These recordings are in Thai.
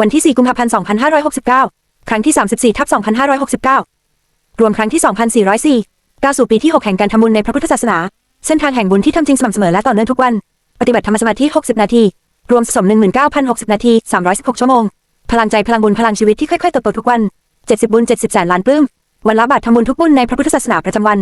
วันที่ 4 กุมภาพันธ์ 2569 ครั้งที่ 34 ทับ 2569 รวมครั้งที่ 2404ก้าวสู่ปีที่ 6 แห่งการทำบุญในพระพุทธศาสนา เส้นทางแห่งบุญที่ทำจริงสม่ำเสมอและต่อเนื่องทุกวัน ปฏิบัติธรรมสมาธิ 60 นาที รวมสม 19,060 นาที 316 ชั่วโมง พลังใจพลังบุญพลังชีวิตที่ค่อยๆเติบโตทุกวัน 70 บุญ 70 แสนล้านปลื้ม วันละบาททำบุญทุกบุญในพระพุทธศาสนาประจำวัน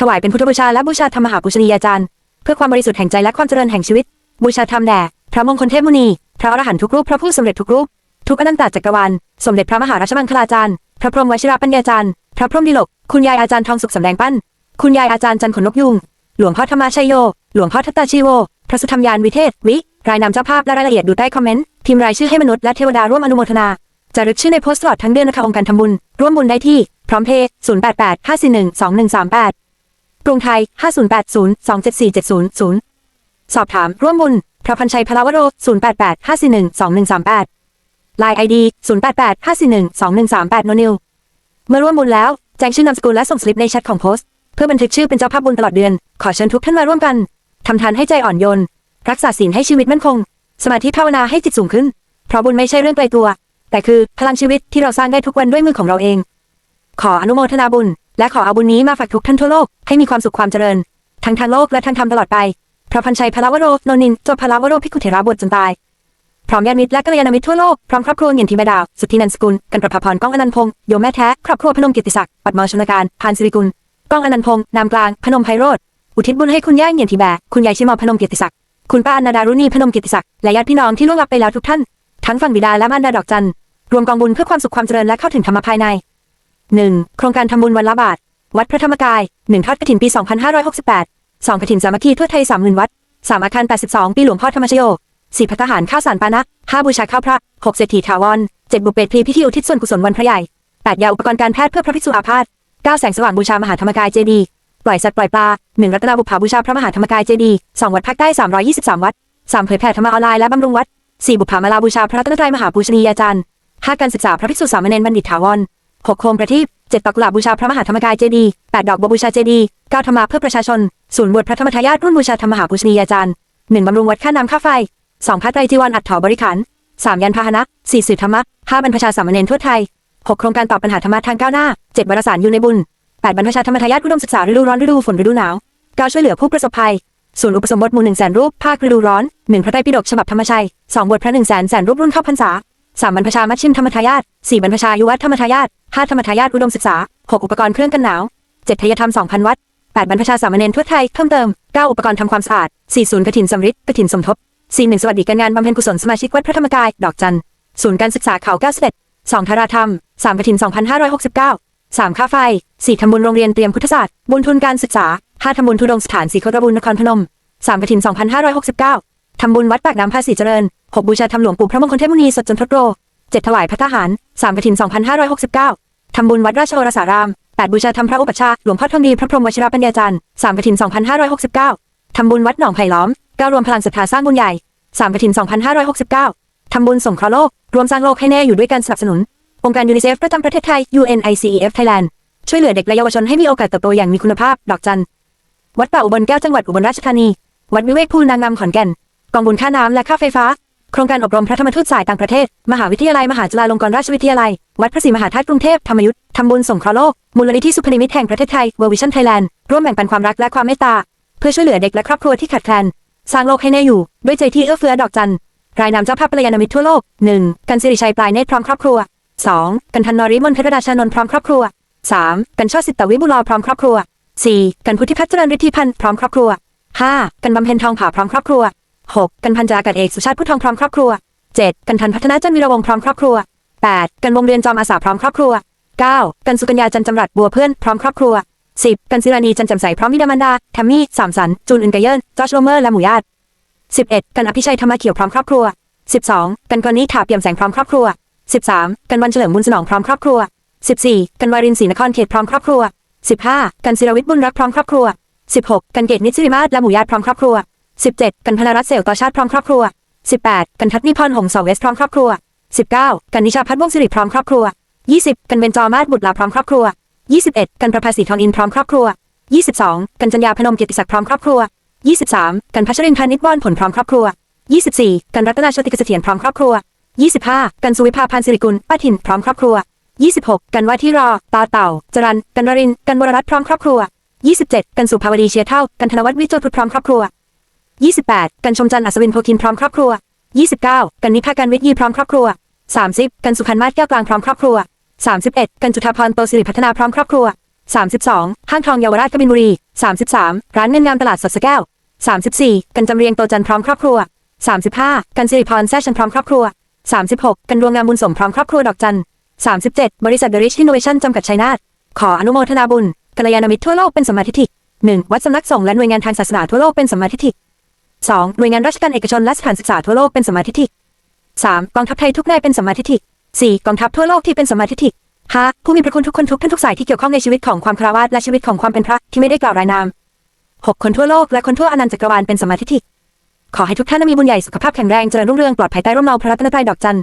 ถวายเป็นพุทธบูชาและบูชาธรรมมหาปุชนียาจารย์ เพื่อความบริสุทธิ์แห่งใจและความเจริญแห่งชีวิต บูชาธรรมแด่พระมงคลเทพมุนี พระอรหันตุกรูป พระผู้สำเร็จทุกรูป ทุกอนันตจักรวาลสมเด็จพระมหาราชมังคลาจารย์ พระพรหมวชิรปัญญาจารย์ พระพรหมดิลก คุณยายอาจารย์ทองสุขสำแดงปั้น คุณยายอาจารย์จันทร์ขนนกยุง หลวงพ่อธรรมชัยโย หลวงพ่อทัตตาชีโว พระสุธรรมยานวิเทศ วิ รายนามเจ้าภาพและรายละเอียดดูใต้คอมเมนต์ พิมพ์รายชื่อให้มนุษย์และเทวดาร่วมอนุโมทนา จะรึกชื่อในโพสต์ตลอดทั้งเดือนนะคะองค์การทำบุญ ร่วมบุญได้ที่ พร้อมเพย์088 541 2138 กรุงไทย 5080 27470สอบถาม ร่วมบุญ พระพันชัยพลาวโร 088 541 2138 Line ID 088 541 2138 โนนิวเมื่อร่วมบุญแล้ว แจ้งชื่อนามสกุลและส่งสลิปในแชทของโพสต์ เพื่อบันทึกชื่อเป็นเจ้าภาพบุญตลอดเดือน ขอเชิญทุกท่านมาร่วมกันทำทานให้ใจอ่อนโยน รักษาศีลให้ชีวิตมั่นคง สมาธิภาวนาให้จิตสูงขึ้น เพราะบุญไม่ใช่เรื่องไกลตัว แต่คือพลังชีวิตที่เราสร้างได้ทุกวันด้วยมือของเราเอง ขออนุโมทนาบุญ และขอเอาบุญนี้มาฝากทุกท่านทั่วโลกให้มีความสุขความเจริญ ทั้งทางโลกและทางธรรมตลอดไปพระพันชัยพลาวโรนนินจบพลาวโรพิกุเถระบวชจนตาย พร้อมญาติมิตรและกัลยาณมิตรทั่วโลก พร้อมครอบครัวเงียนทีแม่ดาว สุทธินันสกุล กันประภาพรก้องอนันต์พงษ์โยมแม่แท้ ครอบครัวพนมกิติศักดิ์ ปัดมอชนการ พานสิริกุล ก้องอนันต์พงษ์นามกลาง พนมไพโรธอุทิศบุญให้คุณย่าเงียนทีแบคุณยายชิมอพนมกิติศักดิ์ คุณป้าอนาดารุณีพนมกิตติศักดิ์และญาติพี่น้องที่ล่วงลับไปแล้วทุกท่าน ทั้งฝั่งบิดาและมารดาดอกจันรวมกองบุญเพื่อความสุขความเจริญและเข้าถึงธรรมภายใน 1. โครงการทำบุญวันละบาท วัดพระธรรมกาย 1 ทอดกฐินปี 2568 2กฐินสามัคคีทั่วไทย 30,000 วัด 3 อาคาร 82 ปีหลวงพ่อธรรมชโย 4พัฒหารข้าวสารปานะ5บูชาข้าวพระ6เศรษฐีถาวร7บุเปตพรีพิธีอุทิศส่วนกุศลวันพระใหญ่8ยาอุปกรณ์การแพทย์เพื่อพระภิกษุอาพาธ9แสงสว่างบูชามหาธรรมกายเจดีปล่อยสัตว์ปล่อยปลา1รัตนาบุปผาบูชาพระมหาธรรมกายเจดีย์2วัดภาคใต้323วัด3เผยแผ่ธรรมออนไลน์และบำรุงวัด4บุปผามาลาบูชาพระรัตนตรัยมหาปูชนียาจารย์5การศึกษาพระภิกษุสามเณรบัณฑิตถาวร6โคมประทีป7ดอกกุหลาบบูชาพระมหาธรรมกายเจดีย์8ดอกบัวบูชาเจดีย์9ธรรมะเพื่อประชาชนศูนย์บวชพระธรรมทายาทรุ่นบูชาธรรมมหาปูชนียาจารย์1บำรุงวัดค่าน้ำค่าไฟ 2ผ้าไตรจีวรอัดถอบริขาร3ยันพาหนะ4สื่อธรรมะ5บรรพชาสามเณรทั่วไทย6โครงการตอบปัญหาธรรมะทางก้าวหน้า7วารสารอยู่ในบุญ8บรรพชาธรรมทายาทอุดมศึกษาฤดูร้อนฤดูฝนฤดูหนาว9ช่วยเหลือผู้ประสบภัยศูนย์อุปสมบทหมู่1แสนรูปภาคฤดูร้อน1พระไตรปิฎกฉบับธรรมชัย2บทพระ1แสนแสนรูปรุ่นเข้าพรรษา3บรรพชามัชชิมธรรมทายาท4บรรพชายุวัฒธรรมทายาท5ธรรมทายาทอุดมศึกษา6อุปกรณ์เครื่องกันหนาว7ทยธรรม2,000วัด8บรรพชาสามเณรทั่วไทยเพิ่มเติม9อุปกรณ์ทำความสะอาด4ศูนย์กฐินสำริดกฐินสมทบ 4 1สวัสดิการงานบำเพ็ญกุศลสมาชิกวัดพระธรรมกาย ดอกจันศูนย์การศึกษาเขาเก้าเสด็จ2ธาราธรรม3กฐิน2569 3ค่าไฟ4ทำบุญโรงเรียนเตรียมพุทธศาสตร์บุญทุนการศึกษา5ทำบุญทุดงสถานสีโคตรบุญนครพนม3กฐิน2569ทำบุญวัดปากน้ำภาษีเจริญ6บูชาธรรมหลวงปู่พระมงคลเทพมุนีสดจนทศโร7ถวายพระทหาร3กฐิน2569ทำบุญวัดราชโอรสาราม8บูชาธรรมพระอุปัชฌาย์หลวงพ่อทองดีพระพรหมวชิรปัญญาจารย์3กฐิน2569ทำบุญวัดหนองไผ่ล้อม 9รวมพลังศรัทธาสร้างบุญใหญ่3กฐิน 2569 ทำบุญส่งเคราะห์โลก รวมสร้างโลกให้แน่อยู่ด้วยกันสนับสนุน องค์การยูนิเซฟประจำประเทศไทย UNICEF Thailand ช่วยเหลือเด็กและเยาวชนให้มีโอกาสเติบโตอย่างมีคุณภาพ ดอกจัน วัดป่าอุบลแก้วจังหวัดอุบลราชธานี วัดวิเวกภูนางงามขอนแก่น กองบุญค่าน้ำและค่าไฟฟ้า โครงการอบรมพระธรรมทูตสายต่างประเทศ มหาวิทยาลัยมหาจุฬาลงกรณราชวิทยาลัย วัดพระศรีมหาธาตุกรุงเทพธรรมยุทธ์ทำบุญส่งเคราะห์โลก มูลนิธิสุพนิมิตแห่งประเทศไทย World Vision Thailand ร่วมแบ่งปันความรักและความเมตตา เพื่อช่วยเหลือเด็กและครอบครัวที่ขาดแคลน สร้างโลกให้แน่อยู่ ด้วยใจที่เอื้อเฟื้อดอกจันรายนามเจ้าภาพกัลยาณมิตรทั่วโลก 1. กันสิริชัยปลายเนตรพร้อมครอบครัว 2. กันธันนริมนเพชรดาชานนท์พร้อมครอบครัว 3. กันช่อสิทธวิบุลอพร้อมครอบครัว 4. กันพุทธิพัฒน์เจริญฤทธิพันธ์พร้อมครอบครัว 5. กันบำเพ็ญทองผาพร้อมครอบครัว 6. กันพันจาอากาศเอกสุชาติพุทธทองพร้อมครอบครัว 7. กันทันพัฒนาจันวีรวงศ์พร้อมครอบครัว 8. กันวงเรียนจอมอาสาพร้อมครอบครัว 9. กันสุกัญญาจันจำรัดบัวเพื่อนพร้อมครอบครัว 10. กันศิรานีจันจำใสพร้อมวิดามันดาแทมมี่สามสัน จูนอึนไกเยินจอชโรเมอร์และหมู่ญาติ 11. กันอภิชัยธรรมเขียวพร้อมครอบครัว 12. กันกรณีถาเปี่ยมแสงพร้อมครอบครัว 13. กันวันเฉลิมบุญสนองพร้อมครอบครัว 14. กันวารินศรีนครเขตพร้อมครอบครัว 15. กันศิรวิทย์บุญรักพร้อมครอบครัว 16. กันเกตนิสิริมาศและหมู่ญาติพร้อมครอบครัว 17. กันพนรัตน์เสลต่อชาติพร้อมครอบครัว 18. กันทัศนิพรหงส์เสาเวสพร้อมครอบครัว 19. กันนิชาพัฒน์วงศ์สิริพร้อมครอบครัว 20. กันเบญจอมาศบุตรลาพร้อมครอบครัว 21. กันประภาสีทองอินพร้อมครอบครัว 22. กันจัญญาพนมเกียรติศักดิ์พร้อมครอบครัว 23. กันพัชรินทร์พานิชวอนผลพร้อมครอบครัว 24. กันรัตนาโชติกเสถียรพร้อมครอบครัว 25 กันสุวิภาพันธ์สิริกุลป้าถิ่นพร้อมครอบครัว 26 กันว่าที่รอตาเต่า จรันกันวริน กันวรรัตน์พร้อมครอบครัว 27 กันสุภาวดีเชียร์เท่า กันธนวัฒน์วิจารพุทธพร้อมครอบครัว 28 กันชมจันทร์อัศวินโพคินพร้อมครอบครัว 29 กันนิพาการวิทยีพร้อมครอบครัว 30 กันสุพันธ์มาศแก้วกลางพร้อมครอบครัว 31 กันจุฑาพรโตสิริพัฒนาพร้อมครอบครัว 32 ห้างทองเยาวราชกบินบุรี 33 ร้านเงินงามตลาดสดสแก้ว 34 กันจำเรียงโตจันพร้อมครอบครัว 35 กันสิริพรแซ่ชันพร้อมครอบครัว 36 กันดวงงามบุญสมพร้อมครอบครัวดอกจัน37 บริษัท The Rich Innovation จำกัดชัยนาทขออนุโมทนาบุญกัลยาณมิตรทั่วโลกเป็นสมมาทิฏฐิ 1. วัดสำนักสงฆ์และหน่วยงานทางศาสนาทั่วโลกเป็นสมมาทิฏฐิ 2. หน่วยงานราชการเอกชนและสถานศึกษาทั่วโลกเป็นสมาทิฏฐิ 3. กองทัพไทยทุกนายเป็นสมมาทิฏฐิ 4. กองทัพทั่วโลกที่เป็นสมมาทิฏฐิ 5. ผู้มีพระคุณทุกคนทุกท่านทุกสายที่เกี่ยวข้องในชีวิตของความคราวาสและชีวิตของความเป็นพระที่ไม่ได้กล่าวรายนาม 6. คนทั่วโลกและคนทั่วอนันตจักรวาลเป็นสมาทิฏฐิขอให้ทุกท่านมีบุญใหญ่สุขภาพแข็งแรงเจริญรุ่งเรืองปลอดภัยใต้ร่มเงาพระรัตนตรัยดอกจัน